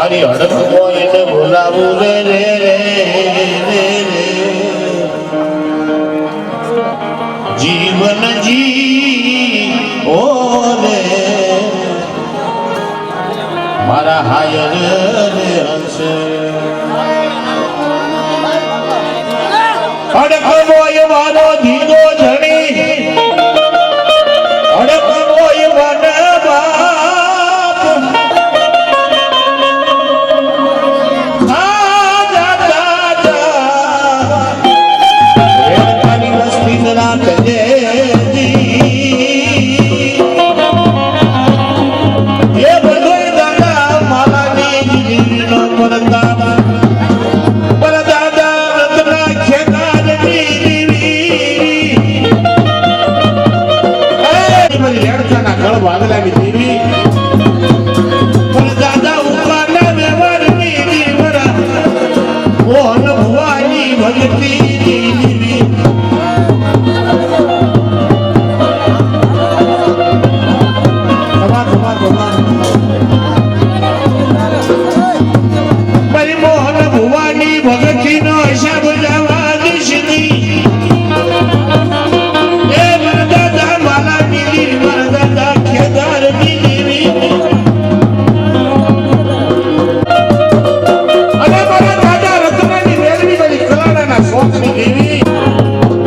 મારી હડપ કોઈને બોલાવું રે રે રે જીવન જી ઓ રે. મારા હાયર રે હશે હડપ வகுப்பே Thank you.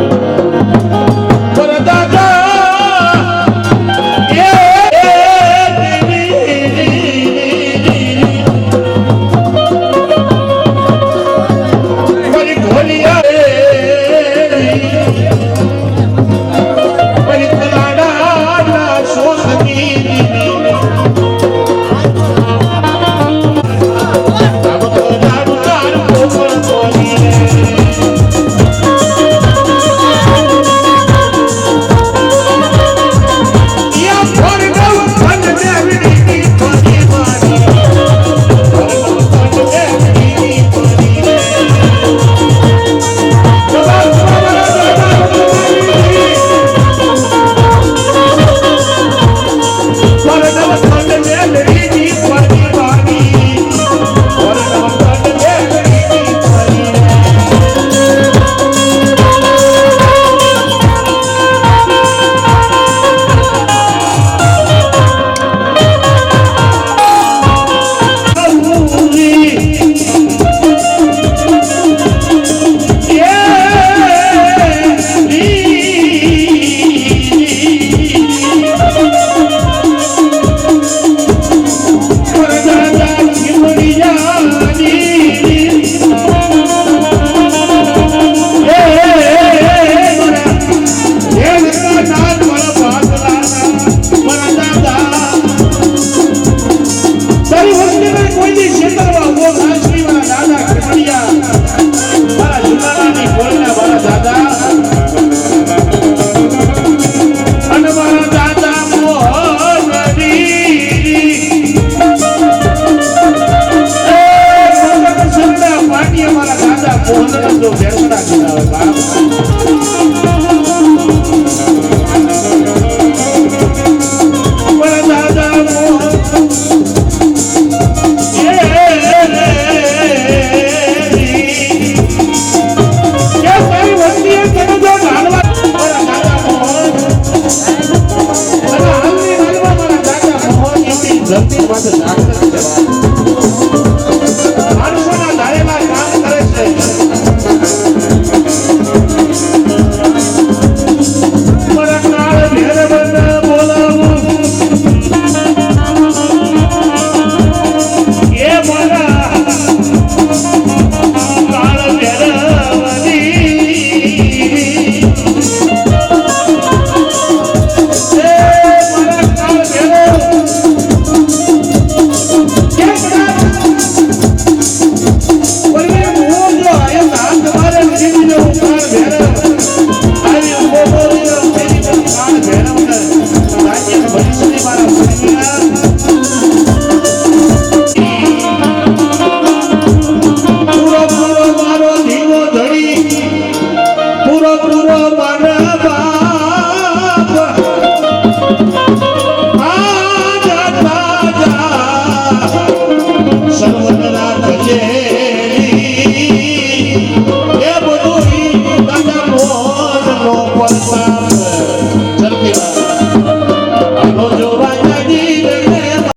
What's